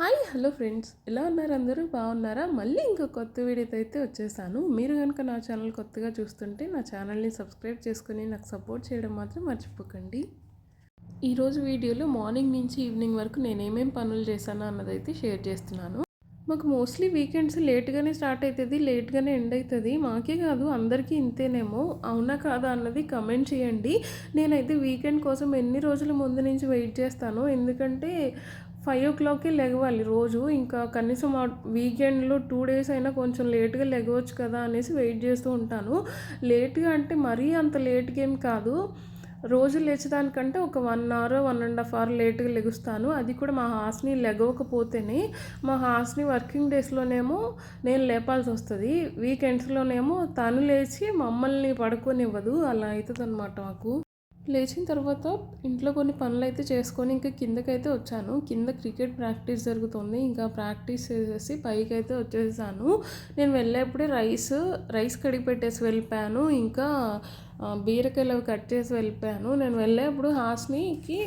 Hi hello friends. ఎలా ఉన్నారు అందరూ? బాగున్నారా? మళ్ళీ ఇంకో కొత్త వీడియోతో అయితే వచ్చేసాను. మీరు కనుక నా ఛానల్ కొత్తగా చూస్తుంటే నా ఛానల్ని సబ్స్క్రైబ్ చేసుకుని నాకు సపోర్ట్ చేయడం మాత్రం మర్చిపోకండి. ఈరోజు వీడియోలో మార్నింగ్ నుంచి ఈవినింగ్ వరకు నేనేమేం పనులు చేశానో అన్నదైతే షేర్ చేస్తున్నాను. మాకు మోస్ట్లీ వీకెండ్స్ లేట్గానే స్టార్ట్ అవుతుంది లేట్గానే ఎండ్ అవుతుంది మాకే కాదు అందరికీ ఇంతేనేమో. అవునా కాదా అన్నది కమెంట్ చేయండి. నేనైతే వీకెండ్ కోసం ఎన్ని రోజుల ముందు నుంచి వెయిట్ చేస్తాను. ఎందుకంటే ఫైవ్ ఓ క్లాక్కి లెగవాలి రోజు. ఇంకా కనీసం ఆ వీకెండ్లో టూ డేస్ అయినా కొంచెం లేట్గా లెగవచ్చు కదా అనేసి వెయిట్ చేస్తూ ఉంటాను. లేట్గా అంటే మరీ అంత లేట్గా ఏం కాదు. రోజు లేచేదానికంటే ఒక one hour one and half hour లేట్గా లెగుస్తాను. అది కూడా మా హాస్ని లెగవకపోతేనే. మా హాస్ని వర్కింగ్ డేస్లోనేమో నేను లేపాల్సి వస్తుంది. వీకెండ్స్లోనేమో తను లేచి మమ్మల్ని పడుకోనివ్వదు. అలా అవుతుంది అనమాట మాకు. లేచిన తర్వాత ఇంట్లో కొన్ని పనులు అయితే చేసుకొని ఇంకా కిందకైతే వచ్చాను. కింద క్రికెట్ ప్రాక్టీస్ జరుగుతుంది. ఇంకా ప్రాక్టీస్ చేసేసి పైకి అయితే వచ్చేసాను. నేను వెళ్ళేప్పుడే రైస్ రైస్ కడిగి పెట్టేసి వెళ్ళిపోయాను. ఇంకా బీరకాయలు అవి కట్ చేసి వెళ్ళిపోయాను. నేను వెళ్ళేప్పుడు హాస్నికి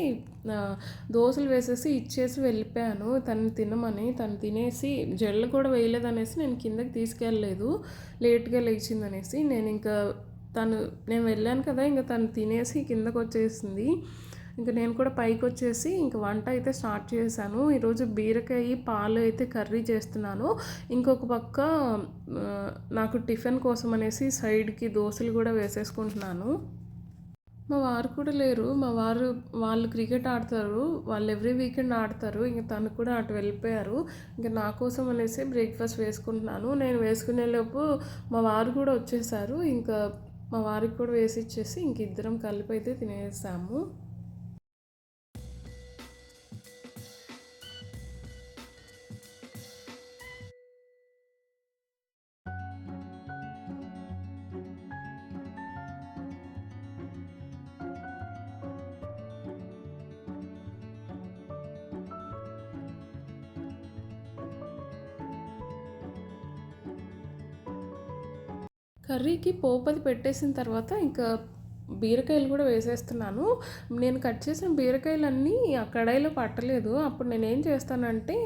దోశలు వేసేసి ఇచ్చేసి వెళ్ళిపోయాను. తను తినమని తను తినేసి జెళ్ళు కూడా వేయలేదనేసి నేను కిందకి తీసుకెళ్ళలేదు. లేట్గా లేచిందనేసి నేను ఇంకా తను నేను వెళ్ళాను కదా ఇంకా తను తినేసి కిందకు వచ్చేసింది ఇంకా నేను కూడా పైకి వచ్చేసి ఇంక వంట అయితే స్టార్ట్ చేశాను. ఈరోజు బీరకాయ పాలు అయితే కర్రీ చేస్తున్నాను. ఇంకొక పక్క నాకు టిఫిన్ కోసం అనేసి సైడ్కి దోశలు కూడా వేసేసుకుంటున్నాను. మా వారు కూడా లేరు. మా వారు వాళ్ళు క్రికెట్ ఆడతారు. వాళ్ళు ఎవ్రీ వీకెండ్ ఆడతారు. ఇంకా తను కూడా అటు వెళ్ళిపోయారు. ఇంకా నా కోసం అనేసి బ్రేక్ఫాస్ట్ వేసుకుంటున్నాను. నేను వేసుకునేలోపు మా వారు కూడా వచ్చేసారు. ఇంకా మా వారికి కూడా వేసి ఇచ్చేసి ఇంక ఇద్దరం కలిపి అయితే తినేసాము. కర్రీకి పోపది పెట్టేసిన తర్వాత ఇంకా బీరకాయలు కూడా వేసేస్తున్నాను. నేను కట్ చేసిన బీరకాయలన్నీ ఆ కడాయిలో పట్టలేదు. అప్పుడు నేను ఏం చేస్తానంటే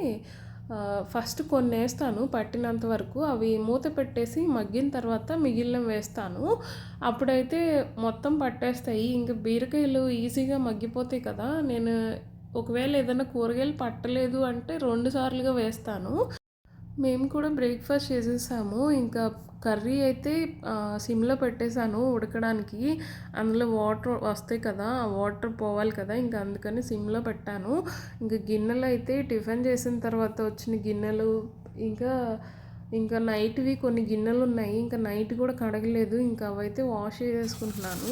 ఫస్ట్ కొన్ని వేస్తాను పట్టినంత వరకు. అవి మూత పెట్టేసి మగ్గిన తర్వాత మిగిలిన వేస్తాను. అప్పుడైతే మొత్తం పట్టేస్తాయి. ఇంకా బీరకాయలు ఈజీగా మగ్గిపోతాయి కదా. నేను ఒకవేళ ఏదైనా కూరగాయలు పట్టలేదు అంటే రెండు సార్లుగా వేస్తాను. మేము కూడా బ్రేక్ఫాస్ట్ చేసేసాము. ఇంకా కర్రీ అయితే సిమ్లో పెట్టేశాను ఉడకడానికి. అందులో వాటర్ వస్తాయి కదా ఆ వాటర్ పోవాలి కదా ఇంకా అందుకని సిమ్లో పెట్టాను. ఇంకా గిన్నెలు అయితే టిఫిన్ చేసిన తర్వాత వచ్చిన గిన్నెలు ఇంకా ఇంకా నైట్వి కొన్ని గిన్నెలు ఉన్నాయి. ఇంకా నైట్ కూడా కడగలేదు. ఇంకా అవైతే వాష్ చేసుకుంటున్నాను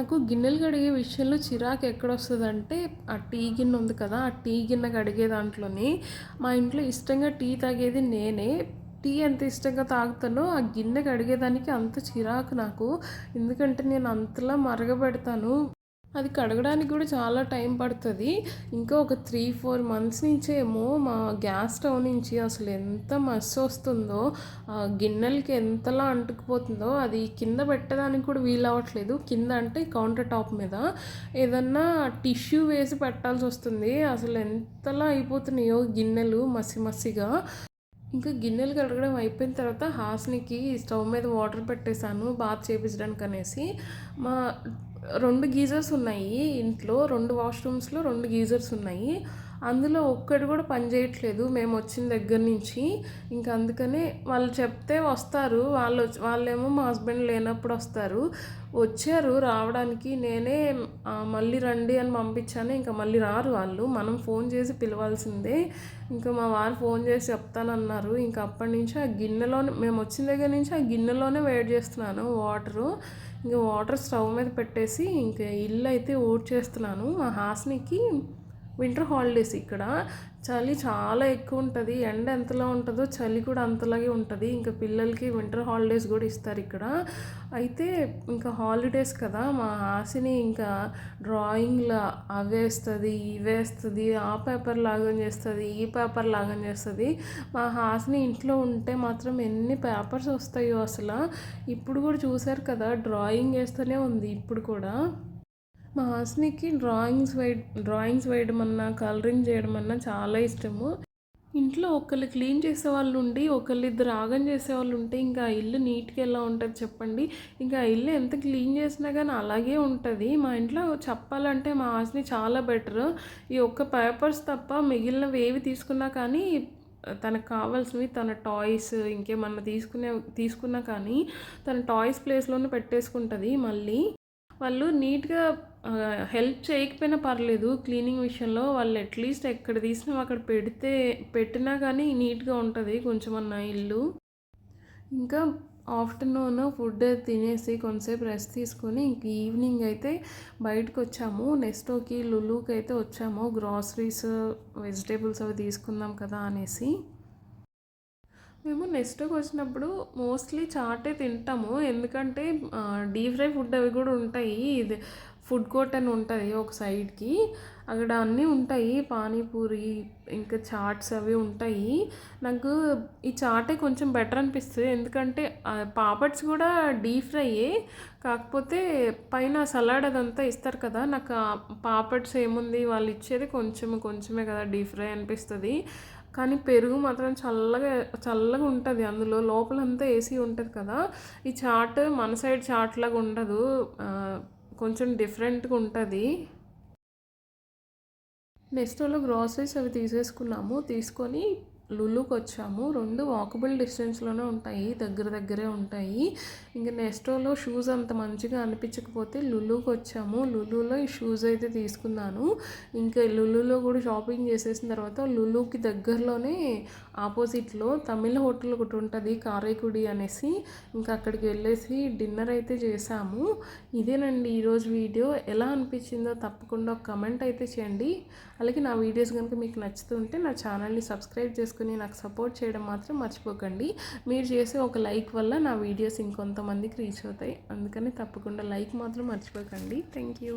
నాకు గిన్నెలు కడిగే విషయంలో చిరాకు ఎక్కడొస్తుందంటే ఆ టీ గిన్నె ఉంది కదా ఆ టీ గిన్నె కడిగే దాంట్లోని మా ఇంట్లో ఇష్టంగా టీ తాగేది నేనే. టీ ఎంత ఇష్టంగా తాగుతానో ఆ గిన్నె కడిగేదానికి అంత చిరాకు నాకు. ఎందుకంటే నేను అంతలా మరగబెడతాను. అది కడగడానికి కూడా చాలా టైం పడుతుంది. ఇంకా ఒక త్రీ ఫోర్ మంత్స్ నుంచేమో మా గ్యాస్ స్టవ్ నుంచి అసలు ఎంత మస్ వస్తుందో గిన్నెలకి ఎంతలా అంటుకుపోతుందో అది కింద పెట్టడానికి కూడా వీలవ్వట్లేదు కింద అంటే కౌంటర్ టాప్ మీద ఏదన్నా టిష్యూ వేసి పెట్టాల్సి వస్తుంది. అసలు ఎంతలా అయిపోతున్నాయో గిన్నెలు మసి మసిగా. ఇంకా గిన్నెలు కడగడం అయిపోయిన తర్వాత హాస్నికి స్టవ్ మీద వాటర్ పెట్టేశాను బాత్ చేపించడానికి అనేసి. మా రెండు గీజర్స్ ఉన్నాయి ఇంట్లో రెండు వాష్రూమ్స్లో రెండు గీజర్స్ ఉన్నాయి. అందులో ఒక్కటి కూడా పనిచేయట్లేదు మేము వచ్చిన దగ్గర నుంచి. ఇంకా అందుకనే వాళ్ళు చెప్తే వస్తారు. వాళ్ళు వాళ్ళేమో మా హస్బెండ్ లేనప్పుడు వస్తారు. వచ్చారు రావడానికి. నేనే మళ్ళీ రండి అని పంపించాను. ఇంకా మళ్ళీ రారు వాళ్ళు. మనం ఫోన్ చేసి పిలవాల్సిందే. ఇంకా మా వారు ఫోన్ చేసి చెప్తానన్నారు. ఇంకా అప్పటి నుంచి ఆ గిన్నెలోనే మేము వచ్చిన దగ్గర నుంచి ఆ గిన్నెలోనే వెయిట్ చేస్తున్నాను. వాటరు. ఇంకా వాటర్ స్టవ్ మీద పెట్టేసి ఇంకా ఇల్లు అయితే ఊడ్ చేస్తున్నాను మా హాస్నికి వింటర్ హాలిడేస్ ఇక్కడ. చలి చాలా ఎక్కువ ఉంటుంది. ఎండ ఎంతలా ఉంటుందో చలి కూడా అంతలాగే ఉంటుంది. ఇంకా పిల్లలకి వింటర్ హాలిడేస్ కూడా ఇస్తారు ఇక్కడ. అయితే ఇంకా హాలిడేస్ కదా మా ఆశని ఇంకా డ్రాయింగ్లో అవేస్తుంది ఇవేస్తుంది ఆ పేపర్ లాగం చేస్తుంది ఈ పేపర్ లాగం చేస్తుంది. మా హాస్ని ఇంట్లో ఉంటే మాత్రం ఎన్ని పేపర్స్ వస్తాయో అసలు. ఇప్పుడు కూడా చూశారు కదా డ్రాయింగ్ వేస్తూనే ఉంది ఇప్పుడు కూడా. మా హాస్నికి డ్రాయింగ్స్ వేయ డ్రాయింగ్స్ వేయడం అన్నా కలరింగ్ చేయడం అన్నా చాలా ఇష్టము. ఇంట్లో ఒకళ్ళు క్లీన్ చేసే వాళ్ళు ఉండి ఒకళ్ళు ఇద్దరు ఆగం చేసే వాళ్ళు ఉంటే ఇంకా ఇల్లు నీట్గా ఎలా ఉంటుంది చెప్పండి. ఇంకా ఇల్లు ఎంత క్లీన్ చేసినా కానీ అలాగే ఉంటుంది. మా ఇంట్లో చెప్పాలంటే మా హాస్ని చాలా బెటర్. ఈ ఒక్క పేపర్స్ తప్ప మిగిలినవి ఏవి తీసుకున్నా కానీ తనకు కావాల్సినవి తన టాయ్స్ ఇంకేమన్నా తీసుకునే తీసుకున్నా కానీ తన టాయ్స్ ప్లేస్లోనే పెట్టేసుకుంటుంది మళ్ళీ. వాళ్ళు నీట్గా హెల్ప్ చేయకపోయినా పర్లేదు క్లీనింగ్ విషయంలో వాళ్ళు అట్లీస్ట్ ఎక్కడ తీసినా అక్కడ పెడితే పెట్టినా కానీ నీట్గా ఉంటుంది కొంచెం అన్న ఇల్లు. ఇంకా ఆఫ్టర్నూన్ ఫుడ్ తినేసి కొంతసేపు రెస్ట్ తీసుకొని ఇంక ఈవినింగ్ అయితే బయటకు వచ్చాము. నెక్స్ట్కి లులుకి అయితే వచ్చాము. గ్రాసరీస్ వెజిటేబుల్స్ అవి తీసుకుందాం కదా అనేసి. మేము నెక్స్ట్కి వచ్చినప్పుడు మోస్ట్లీ చాటే తింటాము. ఎందుకంటే డీప్ ఫ్రై ఫుడ్ అవి కూడా ఉంటాయి. ఇది ఫుడ్ కోర్ట్ అని ఉంటుంది ఒక సైడ్కి. అక్కడ అన్నీ ఉంటాయి. పానీపూరి ఇంకా చాట్స్ అవి ఉంటాయి. నాకు ఈ చాటే కొంచెం బెటర్ అనిపిస్తుంది. ఎందుకంటే పాపడ్స్ కూడా డీప్ ఫ్రైయే. కాకపోతే పైన సలాడ్ అదంతా ఇస్తారు కదా నాకు పాపడ్స్ ఏముంది? వాళ్ళు ఇచ్చేది కొంచెం కొంచెమే కదా డీప్ ఫ్రై అనిపిస్తుంది. కానీ పెరుగు మాత్రం చల్లగా చల్లగా ఉంటుంది. అందులో లోపలంతా ఏసీ ఉంటుంది కదా. ఈ చాట్ మన సైడ్ చాట్ లాగా ఉండదు. కొంచెం డిఫరెంట్గా ఉంటుంది. నెక్స్ట్ వాళ్ళు గ్రాసరీస్ అవి తీసేసుకున్నాము. తీసుకొని లులుకి వచ్చాము రెండు వాకబుల్ డిస్టెన్స్లోనే ఉంటాయి. దగ్గర దగ్గరే ఉంటాయి. ఇంకా నెస్టోలో షూస్ అంత మంచిగా అనిపించకపోతే లులుకి వచ్చాము లులులో ఈ షూస్ అయితే తీసుకున్నాను. ఇంకా లులులో కూడా షాపింగ్ చేసేసిన తర్వాత లులుకి దగ్గరలోనే ఆపోజిట్లో తమిళ హోటల్ ఒకటి ఉంటుంది కారైకుడి అనేసి. ఇంకా అక్కడికి వెళ్ళేసి డిన్నర్ అయితే చేసాము. ఇదేనండి ఈరోజు వీడియో. ఎలా అనిపించిందో తప్పకుండా ఒక కమెంట్ అయితే చేయండి. అలాగే నా వీడియోస్ కనుక మీకు నచ్చుతుంటే నా ఛానల్ని సబ్స్క్రైబ్ చేసుకుని నాకు సపోర్ట్ చేయడం మాత్రం మర్చిపోకండి. మీరు చేసే ఒక లైక్ వల్ల నా వీడియోస్ ఇంకొంతమందికి రీచ్ అవుతాయి. అందుకని తప్పకుండా లైక్ మాత్రం మర్చిపోకండి. Thank you.